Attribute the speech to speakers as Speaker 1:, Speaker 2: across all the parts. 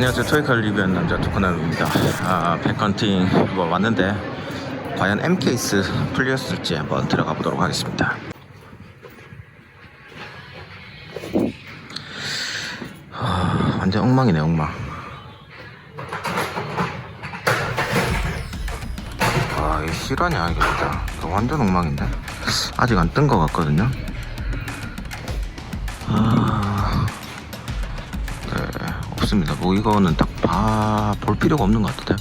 Speaker 1: 안녕하세요. 토이카를 리뷰하는 남자 두커나루입니다. 아, 백헌팅 뭐 왔는데 과연 M 케이스 풀렸을지 한번 들어가 보도록 하겠습니다. 아, 완전 엉망이네 엉망. 아, 이게 실화냐 이게 진짜. 완전 엉망인데. 아직 안 뜬 것 같거든요. 네, 없습니다. 뭐 이거는 딱 봐 볼 필요가 없는 것 같아요.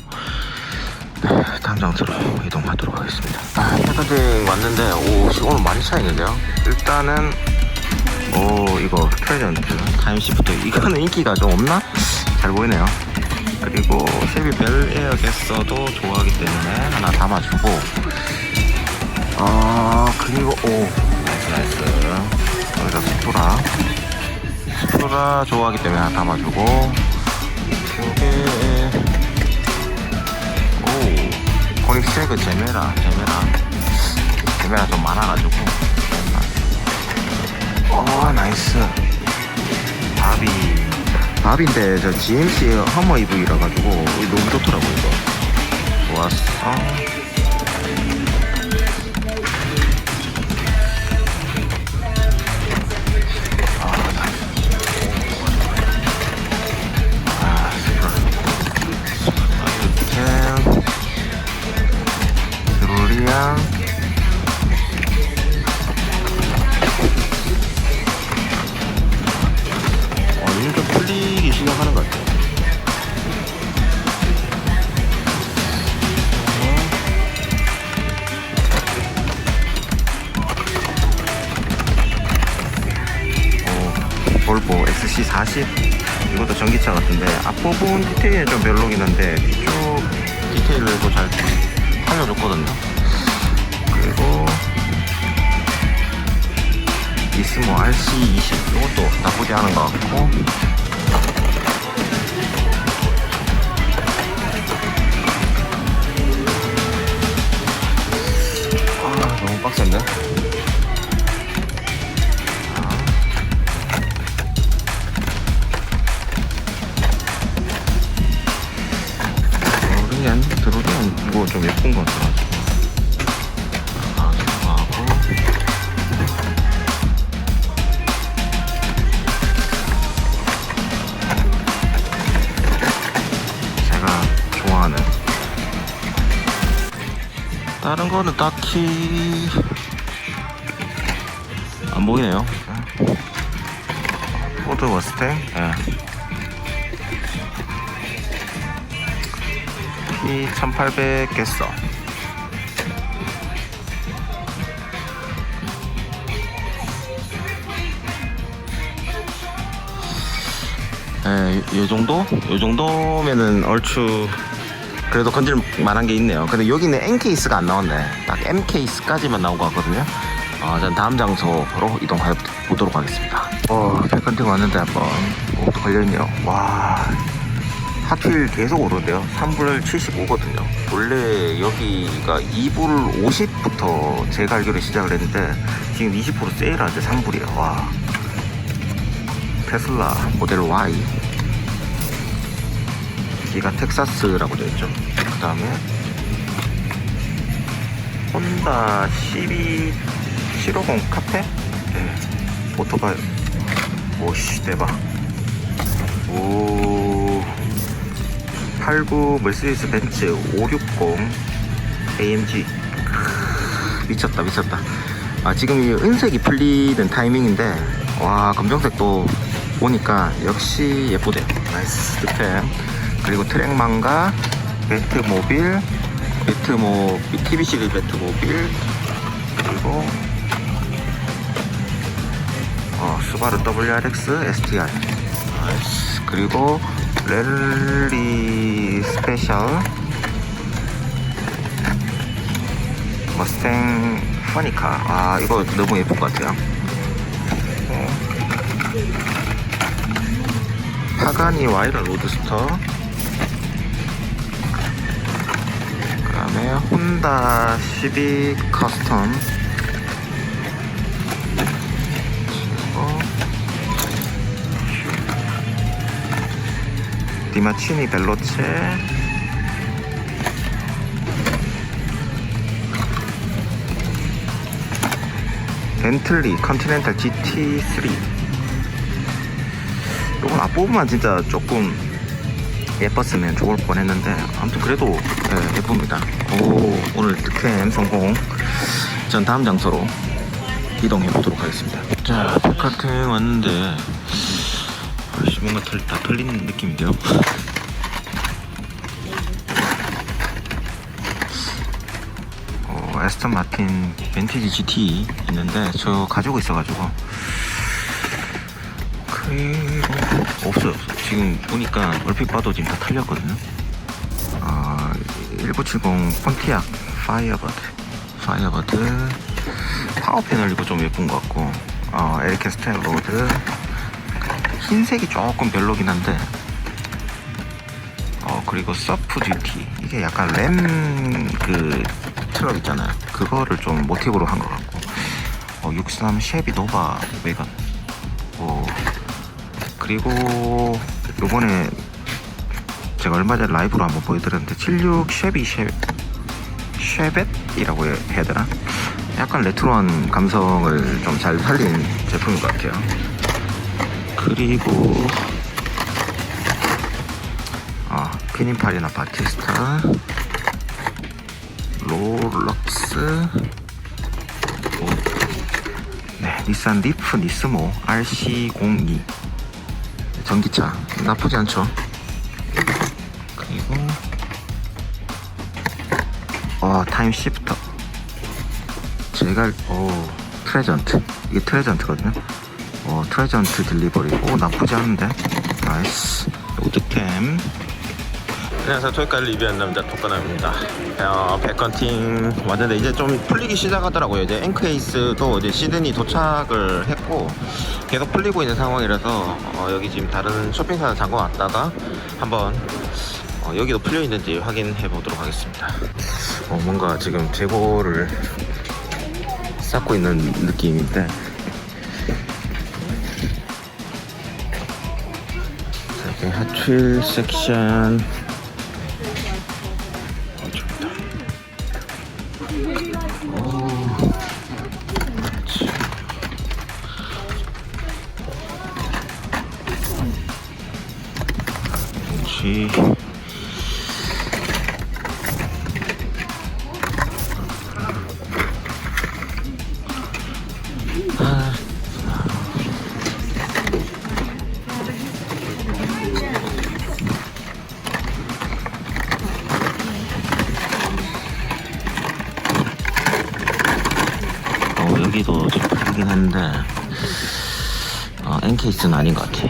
Speaker 1: 네, 다음 장소로 이동하도록 하겠습니다. 아, 패커팅 왔는데 오 씨, 오늘 많이 차이는데요. 일단은 오 이거 프레젠트 타임시프트 이거는 인기가 좀 없나? 잘 보이네요. 그리고 쉐비 벨 에어 게서도 좋아하기 때문에 하나 담아주고 아 그리고 오 나이스 나이스 여기다 스프라 스프라 좋아하기 때문에 하나 담아주고 이게. 오 코닉스에그 제메라 제메라. 제메라 좀 많아가지고. 어 나이스. 바비. 바비인데 저 GMC 허머 EV라 가지고 너무 좋더라고 이거. 좋았어 빡센데? 드로리안 드로리안 이거 좀 예쁜 것 같아가지고. 아 다른 거는 딱히 P1800 겠어 예, 요 정도? 요 정도면은 얼추 그래도 건질 만한 게 있네요. 근데 여기는 N 케이스가 안 나왔네. 딱 M 케이스까지만 나온 것 같거든요. 어, 전 다음 장소로 이동해 보도록 하겠습니다. 어, 백컨팅 왔는데 한번 오, 걸려있네요. 와, 하필 계속 오르는데요. 3불 75거든요. 원래 여기가 2불 50부터 제가 알기로 시작을 했는데 지금 20% 세일하는데 3불이에요. 와. 테슬라 모델 Y 기가 텍사스라고 되어 있죠. 그 다음에 혼다 12 750 카페? 네. 오토바이. 오씨 대박. 오. 89 멀스디스 벤츠 560 AMG. 크, 미쳤다 미쳤다. 아 지금 이 은색이 풀리는 타이밍인데 와 검정색도 보니까 역시 예쁘대요. 나이스 득템. 그리고 트랙망과 배트모빌, 배트모 TV 시리즈 배트모빌 그리고 어, 스바루 WRX STR. 그리고 랠리 스페셜. 머스탱 퍼니카. 아 이거 너무 예쁜 것 같아요. 어. 파가니 와이럴 로드스터. 그 다음에 혼다 12 커스텀 디마치니 벨로체 벤틀리 컨티넨탈 GT3 이건 앞부분만 진짜 조금 예뻤으면 좋을 뻔했는데 아무튼 그래도 예, 예쁩니다. 오 오늘 득템 성공. 전 다음 장소로 이동해 보도록 하겠습니다. 자 백화점 왔는데 씨, 뭔가 털, 다 털린 느낌인데요. 어, 에스턴 마틴 벤티지 GT 있는데 저 가지고 있어가지고. 그리고 없어요 없어. 지금 보니까 얼핏 봐도 지금 다 털렸거든요. 아, 1970 폰티악 파이어버드. 파이어버드. 파워 패널 이거 좀 예쁜 것 같고. 어, 에리케 스탠로드 흰색이 조금 별로긴 한데. 어 그리고 서프 GT 이게 약간 램그 트럭 있잖아요. 그거를 좀 모티브로 한 것 같고. 어, 63 쉐비 노바 외관 어, 그리고 요번에 제가 얼마 전에 라이브로 한번 보여드렸는데 76 쉐비 쉐 쉐벳이라고 해야 되나? 약간 레트로한 감성을 좀 잘 살린 제품인 것 같아요. 그리고 아 피닌팔이나 바티스타. 롤럭스. 오, 네 닛산 리프 니스모 RC02 전기차. 나쁘지 않죠. 그리고 어 타임 시프터. 제가 오 트레전트. 이게 트레전트거든요 어 트레전트 딜리버리 오 나쁘지 않은데? 나이스. 우드캠. 안녕하세요. 토이카 리뷰한 남자 토카남입니다. 어, 백컨팅 왔는데 이제 좀 풀리기 시작하더라고요. 이제 앵크에이스도 이제 시드니 도착을 했고 계속 풀리고 있는 상황이라서 어, 여기 지금 다른 쇼핑센터 잠깐 왔다가 한번 어, 여기도 풀려 있는지 확인해 보도록 하겠습니다. 어, 뭔가 지금 재고를 쌓고 있는 느낌인데 이렇게 하출 섹션 어, 좋다. 오. 아닌 것 같아.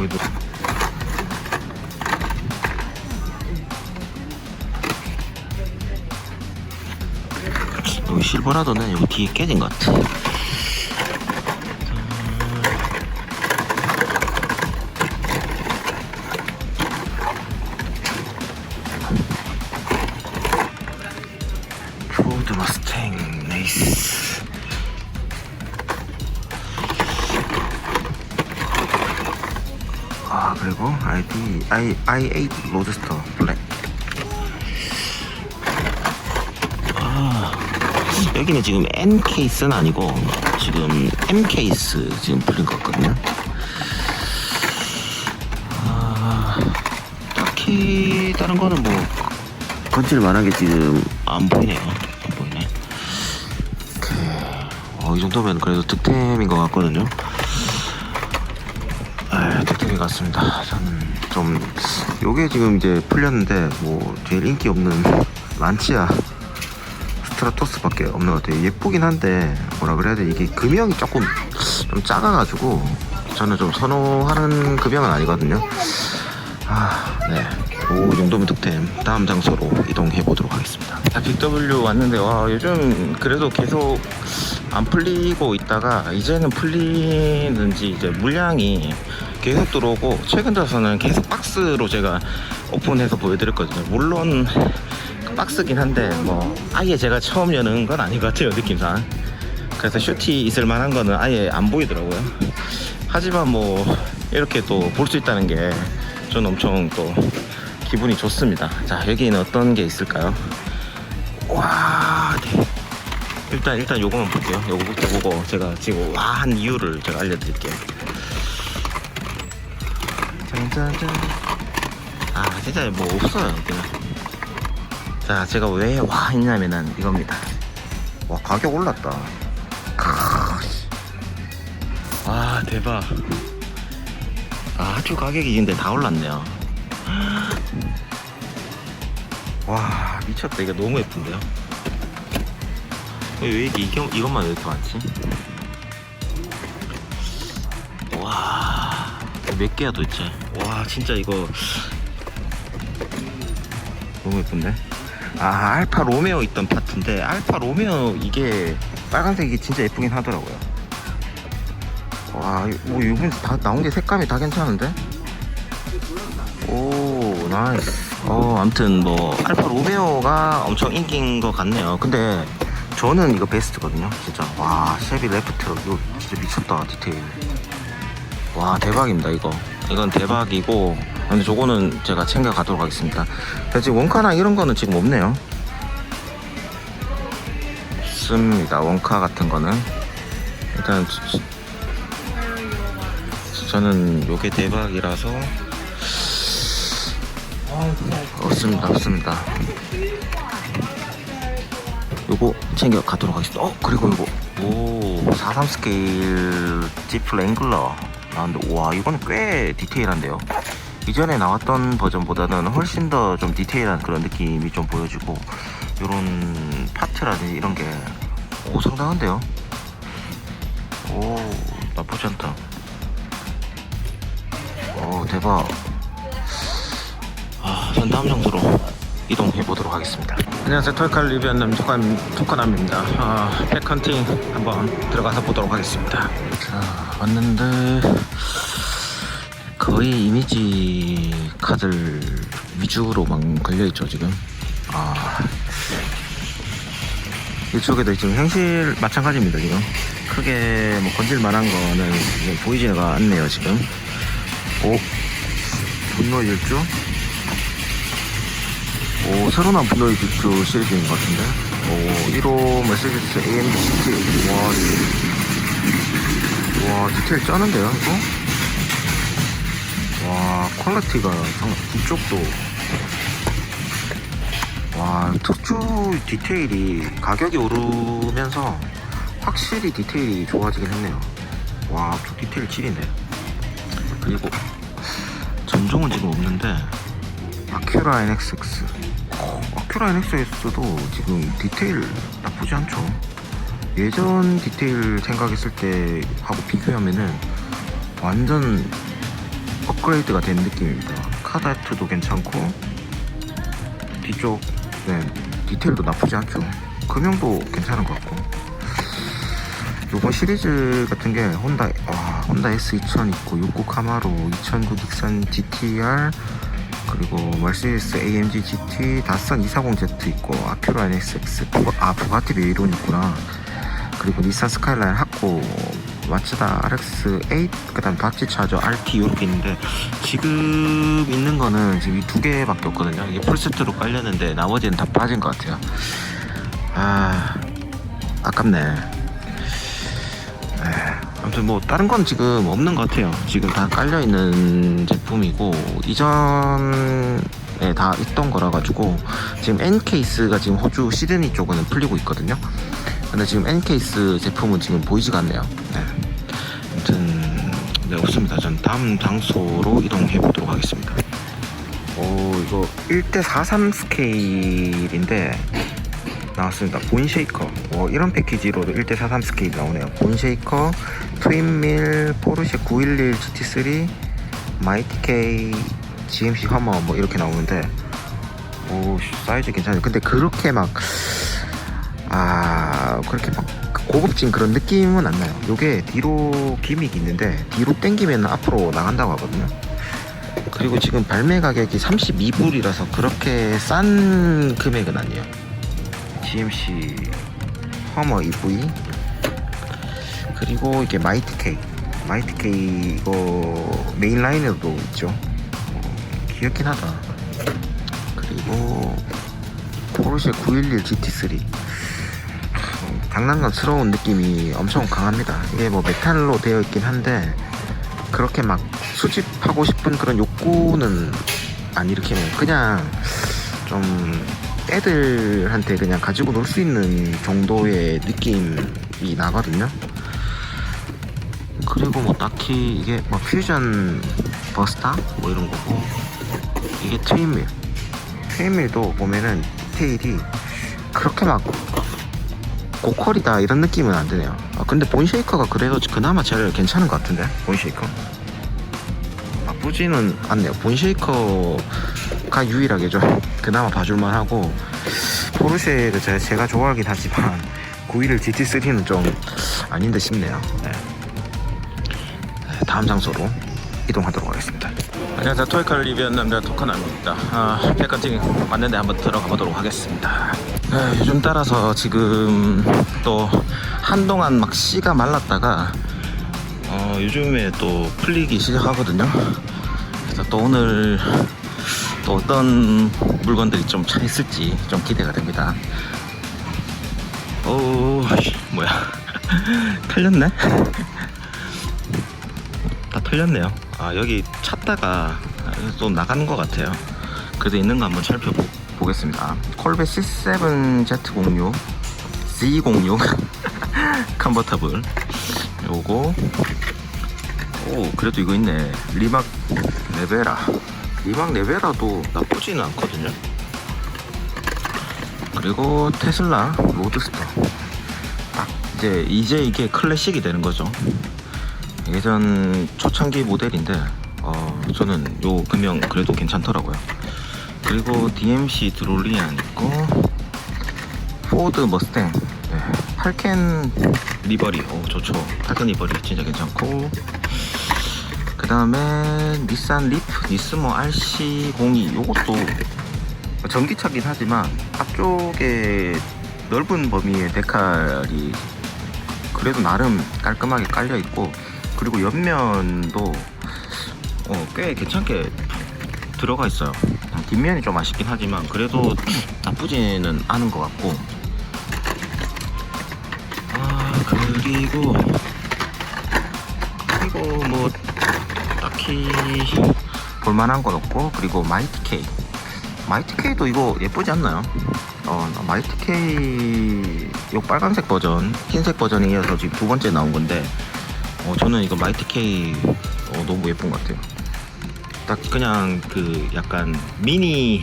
Speaker 1: 거기도. 여기 실버라도는 여기 뒤에 깨진 것 같아 ID i i8 로드스터 블랙 아 여기는 지금 N 케이스는 아니고 지금 M 케이스 지금 풀린 것 같거든요. 아, 딱히 다른 거는 뭐 건질 만한 게 지금 안 보이네요. 안 보이네. 그, 어, 이 정도면 그래도 득템인 것 같거든요. 아, 득템인 것 같습니다. 저는 좀 요게 지금 이제 풀렸는데 뭐 제일 인기 없는 만치야 스트라토스 밖에 없는 것 같아요. 예쁘긴 한데 뭐라 그래야 돼 이게 금형이 조금 좀 작아가지고 저는 좀 선호하는 금형은 아니거든요. 아, 네. 오, 이 정도면 득템. 다음 장소로 이동해 보도록 하겠습니다. 자, 빅W 왔는데, 와, 요즘 그래도 계속 안 풀리고 있다가, 이제는 풀리는지, 이제 물량이 계속 들어오고, 최근 들어서는 계속 박스로 제가 오픈해서 보여드렸거든요. 물론, 박스긴 한데, 뭐, 아예 제가 처음 여는 건 아닌 것 같아요, 느낌상. 그래서 슈티 있을 만한 거는 아예 안 보이더라고요. 하지만 뭐 이렇게 또 볼 수 있다는 게 저는 엄청 또 기분이 좋습니다. 자 여기는 어떤 게 있을까요? 와 네. 일단 일단 요거만 볼게요. 요거부터 보고 제가 지금 와 한 이유를 제가 알려드릴게요. 짠짠짠. 아 진짜 뭐 없어요 그냥. 자 제가 왜 와 했냐면은 이겁니다. 와 가격 올랐다. 와 대박 아주 가격이 근데 다 올랐네요 와 미쳤다 이거 너무 예쁜데요 왜, 왜 이게 이겨, 이것만 왜 이렇게 많지 와 몇 개야 도대체 와 진짜 이거 너무 예쁜데 아 알파 로메오 있던 파트인데 알파 로메오 이게 빨간색이 진짜 예쁘긴 하더라고요 와, 뭐 이번 다 나온 게 색감이 다 괜찮은데? 오, 나이스. 어, 아무튼 뭐 알파 로메오가 엄청 인기인 것 같네요. 근데 저는 이거 베스트거든요, 진짜. 와, 쉐비 레프트 이거 진짜 미쳤다 디테일. 와, 대박입니다 이거. 이건 대박이고, 근데 저거는 제가 챙겨 가도록 하겠습니다. 지금 원카나 이런 거는 지금 없네요. 없습니다. 원카 같은 거는. 일단 저는 요게 대박이라서. 없습니다. 없습니다. 요거 챙겨 가도록 하겠습니다. 어 그리고 요거. 오 43 스케일 지프 랭글러 나왔는데 와 이거는 꽤 디테일한데요. 이전에 나왔던 버전보다는 훨씬 더 좀 디테일한 그런 느낌이 좀 보여지고 요런 파트라든지 이런 게 오 상당한데요? 오 나쁘지 않다. 오 대박. 아, 전 다음 장소로 이동해 보도록 하겠습니다. 안녕하세요. 토이칼 리뷰하는 토칸, 토카남입니다. 아, 팩헌팅 한번 들어가서 보도록 하겠습니다. 자 왔는데 거의 이미지 카드 위주로만 걸려있죠 지금? 아 이쪽에도 지금 행실 마찬가지입니다 지금. 크게 뭐 건질 만한 거는 보이지가 않네요 지금. 오 분노 질주 오 새로 나온 분노 질주 시리즈인 것 같은데? 오 1호 메시지스 AMCT 와, 와 디테일 쩌는데요 이거? 와 퀄리티가 정말 이쪽도. 와 특주 디테일이 가격이 오르면서 확실히 디테일이 좋아지긴 했네요. 와저 디테일 질이네 그리고 전종은 지금 없는데 아큐라 NXX 어, 아큐라 NXX도 지금 디테일 나쁘지 않죠. 예전 디테일 생각했을 때 하고 비교하면은 완전 업그레이드가 된 느낌입니다. 카다트도 괜찮고 뒤쪽 네, 디테일도 나쁘지 않죠. 금형도 괜찮은 것 같고. 요번 시리즈 같은 게 혼다 와, 혼다 S2000 있고 69 카마로 2009 닉산 GTR 그리고 멀시디스 AMG GT 다선 240Z 있고 아큐라 NSX 아 부가티 베이론 있구나 그리고 닛산 스카이라인 하코 마츠다 RX8 그다음 다치 차저 RT 이렇게 있는데 지금 있는 거는 지금 이 두 개밖에 없거든요. 이게 풀세트로 깔렸는데 나머지는 다 빠진 것 같아요. 아 아깝네. 에, 아무튼 뭐 다른 건 지금 없는 것 같아요. 지금 다 깔려 있는 제품이고 이전에 다 있던 거라 가지고 지금 N 케이스가 지금 호주 시드니 쪽은 풀리고 있거든요. 근데 지금 N 케이스 제품은 지금 보이지가 않네요. 네. 아무튼 네 없습니다. 전 다음 장소로 이동해 보도록 하겠습니다. 오 이거 1대 43 스케일인데 나왔습니다. 본 쉐이커. 어, 이런 패키지로도 1대43 스케일 나오네요. 본 쉐이커, 트윈밀, 포르쉐 911 GT3, 마이티케이, GMC 하머 뭐 이렇게 나오는데 오 사이즈 괜찮아요. 근데 그렇게 막 아 그렇게 막 고급진 그런 느낌은 안 나요. 요게 뒤로 기믹이 있는데 뒤로 당기면 앞으로 나간다고 하거든요. 그리고 지금 발매 가격이 32불이라서 그렇게 싼 금액은 아니에요. GMC 허머 EV 그리고 이게 마이트 K 마이트 K 이거 메인 라인에도 있죠. 어, 귀엽긴 하다. 그리고 포르쉐 911 GT3 어, 장난감스러운 느낌이 엄청 강합니다. 이게 뭐 메탈로 되어 있긴 한데 그렇게 막 수집하고 싶은 그런 욕구는 안 일으키네요. 그냥 좀 애들한테 그냥 가지고 놀 수 있는 정도의 느낌이 나거든요. 그리고 뭐 딱히 이게 뭐 퓨전 버스타 뭐 이런 거고 이게 트윈밀 트윈밀도 보면은 디테일이 그렇게 막 고퀄이다 이런 느낌은 안 드네요. 아, 근데 본쉐이커가 그래도 그나마 제일 괜찮은 것 같은데 본쉐이커 나쁘지는 않네요. 본쉐이커 가 유일하게 좀 그나마 봐줄만 하고 포르쉐를 제가, 제가 좋아하긴 하지만 911 GT3는 좀 아닌데 싶네요. 네. 네, 다음 장소로 이동하도록 하겠습니다. 안녕하세요. 토이칼 리뷰한 남자 토커남입니다. 아, 백컨팅 맞는데 한번 들어가 보도록 하겠습니다. 아, 요즘 따라서 지금 또 한동안 막 씨가 말랐다가 어, 요즘에 또 풀리기 시작하거든요. 그래서 또 오늘 또 어떤 물건들이 좀 차 있을지 좀 기대가 됩니다. 오, 씨, 뭐야. 털렸네? 다 털렸네요. 아, 여기 찾다가 또 나가는 것 같아요. 그래도 있는 거 한번 살펴보겠습니다. 콜베 C7Z06, Z06 컨버터블. 요거 오 그래도 이거 있네 리막 레베라 리막 레베라도 나쁘지는 않거든요. 그리고 테슬라 로드스터 딱 이제 이제 이게 클래식이 되는 거죠. 예전 초창기 모델인데 어 저는 요 금형 그래도 괜찮더라고요. 그리고 DMC 드롤리안 있고 포드 머스탱. 네, 팔켄 리버리. 오 좋죠. 팔켄 리버리 진짜 괜찮고 그 다음에 닛산 리프 니스모 RC02 요것도 전기차긴 하지만 앞쪽에 넓은 범위의 데칼이 그래도 나름 깔끔하게 깔려 있고 그리고 옆면도 어, 꽤 괜찮게 들어가 있어요. 뒷면이 좀 아쉽긴 하지만 그래도 나쁘지는 않은 것 같고. 아 그리고 그리고 뭐 딱히 볼만한 건 없고 그리고 마이트 K 마이트 K도 이거 예쁘지 않나요? 어 마이트 K 요 빨간색 버전 흰색 버전에 이어서 지금 두 번째 나온 건데 어 저는 이거 마이트 K 어, 너무 예쁜 것 같아요. 딱 그냥 그 약간 미니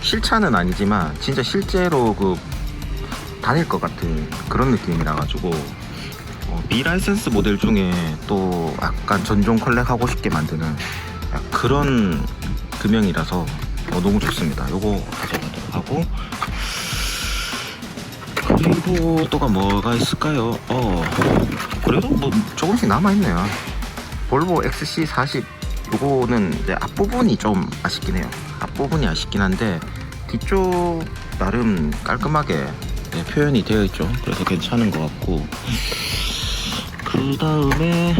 Speaker 1: 실차는 아니지만 진짜 실제로 그 다닐 것 같은 그런 느낌이라 가지고 어, 비라이센스 모델 중에 또 약간 전종 컬렉 하고 싶게 만드는 약 그런 금형이라서 어, 너무 좋습니다. 요거 가져가도록 하고 그리고 또가 뭐가 있을까요? 어 그래도 뭐 조금씩 남아 있네요. 볼보 XC40 요거는 이제 앞부분이 좀 아쉽긴 해요. 앞부분이 아쉽긴 한데 뒤쪽 나름 깔끔하게 네, 표현이 되어 있죠. 그래서 괜찮은 것 같고 그 다음에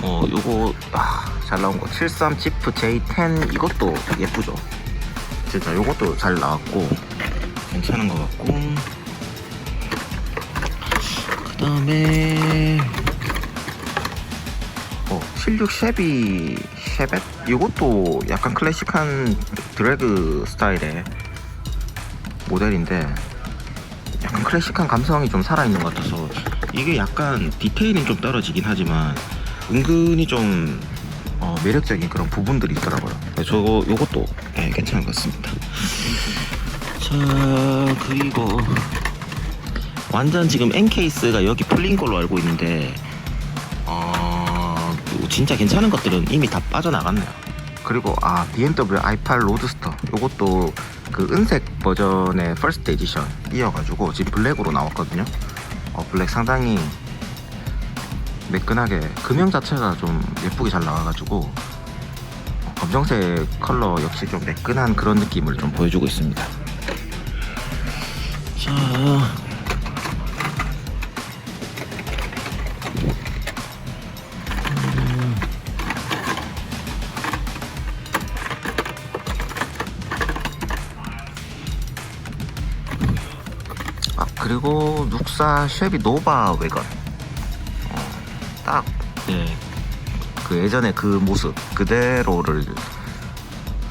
Speaker 1: 어 요거 아, 잘 나온 거. 73 지프 J10 이것도 예쁘죠. 진짜 요것도 잘 나왔고 괜찮은 것 같고. 다음에 어, 76 쉐비 쉐벳? 이것도 약간 클래식한 드래그 스타일의 모델인데 약간 클래식한 감성이 좀 살아있는 것 같아서 이게 약간 디테일은 좀 떨어지긴 하지만 은근히 좀 어, 매력적인 그런 부분들이 있더라고요. 네, 저거 요것도 예, 괜찮은 것 같습니다. 자 그리고 완전 지금 N 케이스가 여기 풀린 걸로 알고 있는데 어 진짜 괜찮은 것들은 이미 다 빠져나갔네요. 그리고 아 BMW i8 로드스터 요것도 그 은색 버전의 퍼스트 에디션 이어가지고 지금 블랙으로 나왔거든요. 어 블랙 상당히 매끈하게 금형 자체가 좀 예쁘게 잘 나와가지고 어, 검정색 컬러 역시 좀 매끈한 그런 느낌을 좀 보여주고 있습니다. 자아 그리고 룩사 쉐비 노바 외건 어, 딱 예, 그 예전에 그 모습 그대로를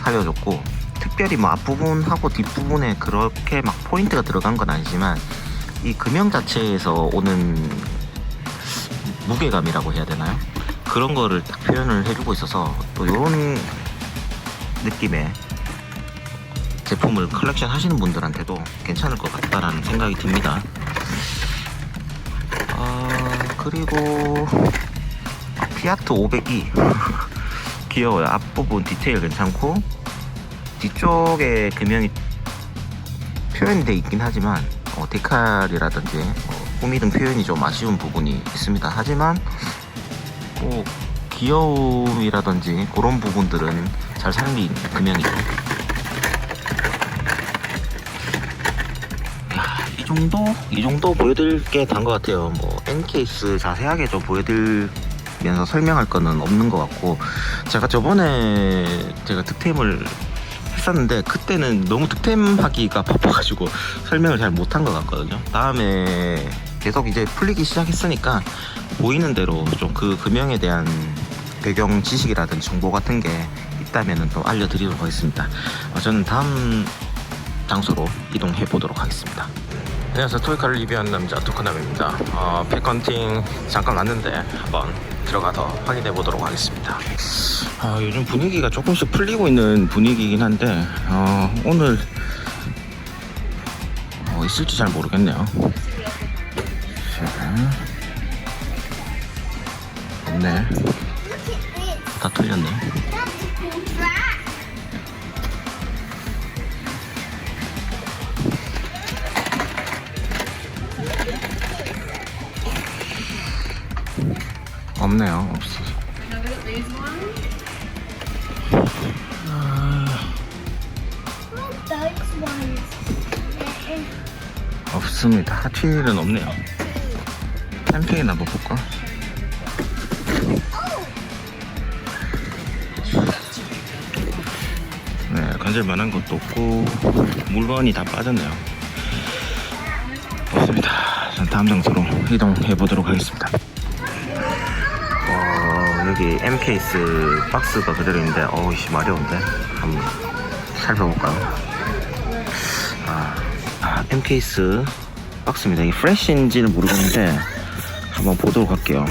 Speaker 1: 살려줬고 특별히 뭐 앞부분하고 뒷부분에 그렇게 막 포인트가 들어간 건 아니지만 이 금형 자체에서 오는 무게감이라고 해야 되나요? 그런 거를 딱 표현을 해주고 있어서 또 이런 느낌의 제품을 컬렉션 하시는 분들한테도 괜찮을 것 같다라는 생각이 듭니다. 아, 그리고 아, 피아트 500이 귀여워요. 앞부분 디테일 괜찮고 뒤쪽에 금형이 표현이 돼 있긴 하지만 어, 데칼이라든지 어, 꾸미등 표현이 좀 아쉬운 부분이 있습니다. 하지만 꼭 귀여움이라든지 그런 부분들은 잘 살린 금형이고 정도? 이 정도 보여드릴 게 단 것 같아요. 뭐, N케이스 자세하게 좀 보여드리면서 설명할 거는 없는 것 같고, 제가 저번에 제가 득템을 했었는데, 그때는 너무 득템하기가 바빠가지고 설명을 잘 못한 것 같거든요. 다음에 계속 이제 풀리기 시작했으니까, 보이는 대로 좀 그 금형에 대한 배경 지식이라든지 정보 같은 게 있다면 또 알려드리도록 하겠습니다. 어, 저는 다음 장소로 이동해 보도록 하겠습니다. 안녕하세요. 토이카를 리뷰하는 남자 토크남입니다. 어, 팩컨팅 잠깐 왔는데 한번 들어가서 확인해 보도록 하겠습니다. 아, 요즘 분위기가 조금씩 풀리고 있는 분위기이긴 한데 어, 오늘 어, 있을지 잘 모르겠네요. 자, 없네. 다 틀렸네. 없네요. 없어.
Speaker 2: Those ones.
Speaker 1: 없습니다. 하필은 없네요. 캠핑이나 한번 볼까? 네, 건질만한 것도 없고 물건이 다 빠졌네요. 없습니다. 전 다음 장소로 이동해 보도록 하겠습니다. 어, 여기 M 케이스 박스가 그대로 있는데 어우씨 마려운데 한번 살펴볼까요? 아, 아, M 케이스 박스입니다. 이게 프레쉬인지는 모르겠는데 한번 보도록 할게요.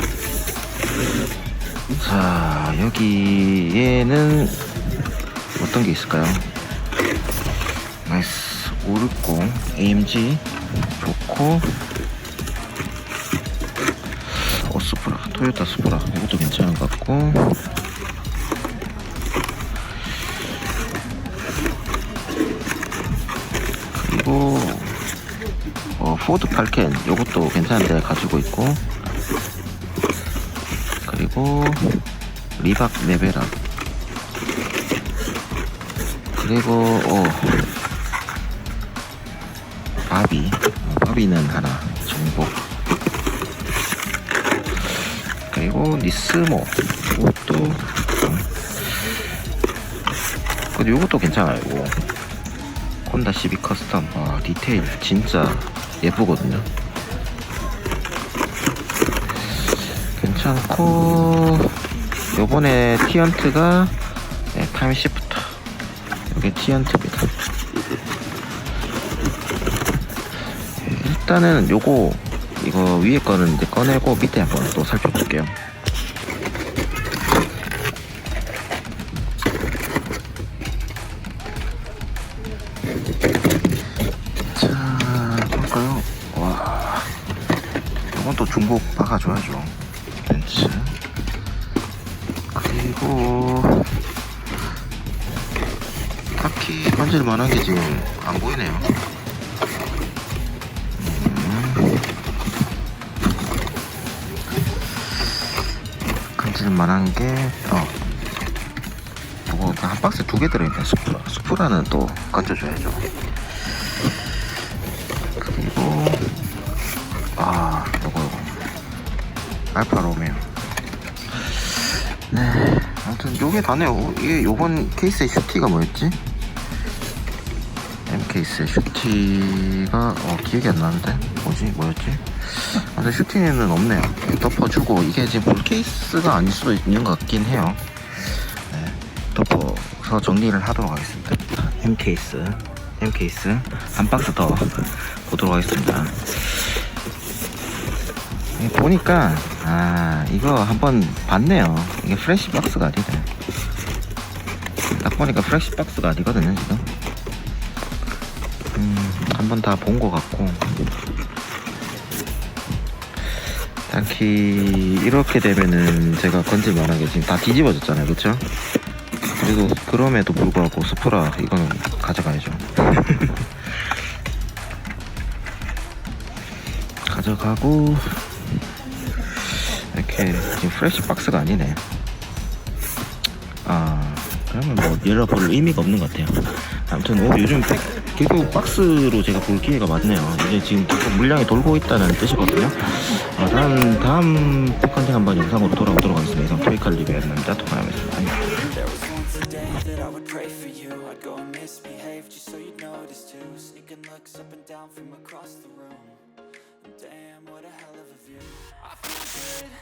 Speaker 1: 자, 여기에는 어떤 게 있을까요? 나이스 560 AMG 좋고 어 스프라. 토요타 스프라. 이것도 괜찮은 것 같고. 그리고 어, 포드 팔켄. 이것도 괜찮은데 가지고 있고. 그리고 리박 레베라. 그리고 어 바비. 어, 바비는 하나. 정복 그리고 니스모 이것도 어. 근데 이것도 괜찮아요 이거. 콘다 시비 커스텀. 아 디테일. 진짜 예쁘거든요. 괜찮고 요번에 티언트가 네, 타임 시프터 이게 티언트입니다. 일단은 요거 이거 위에 거는 이제 꺼내고 밑에 한번 또 살펴볼게요 박아줘야죠 벤츠. 그리고 딱히 건질 만한 게 지금 안 보이네요. 음. 만한 게 어. 이거 한 박스에 두 개 들어있네. 스프라 스프라는 또 건져줘야죠 알파 로메오 네 아무튼 요게 다네요. 이게 요번 케이스의 슈티가 뭐였지? M 케이스의 슈티가 어 기억이 안 나는데? 뭐지? 뭐였지? 아무튼 슈티는 없네요. 덮어주고 이게 지금 볼 케이스가 아닐 수도 있는 것 같긴 해요. 네 덮어서 정리를 하도록 하겠습니다. M 케이스 M 케이스. 한 박스 더 보도록 하겠습니다. 이 보니까 아 이거 한번 봤네요. 이게 프레시 박스가 아니네. 딱 보니까 프레시 박스가 아니거든요 지금. 음 한번 다 본 것 같고. 딱히 이렇게 되면은 제가 건질 만한 게 지금 다 뒤집어졌잖아요 그쵸? 그래도 그럼에도 불구하고 스프라 이거는 가져가야죠. 가져가고 이렇게 지금 프레시 박스가 아니네. 아 그러면 뭐 열어볼 의미가 없는 것 같아요. 아무튼 오, 요즘 백, 결국 박스로 제가 볼 기회가 많네요. 이제 지금 계속 물량이 돌고 있다는 뜻이거든요. 아, 다음 다음 팩컨팅 한번 영상으로 돌아오도록 하겠습니다. 이상 토이칼 리뷰였습니다. 통화하겠습니다.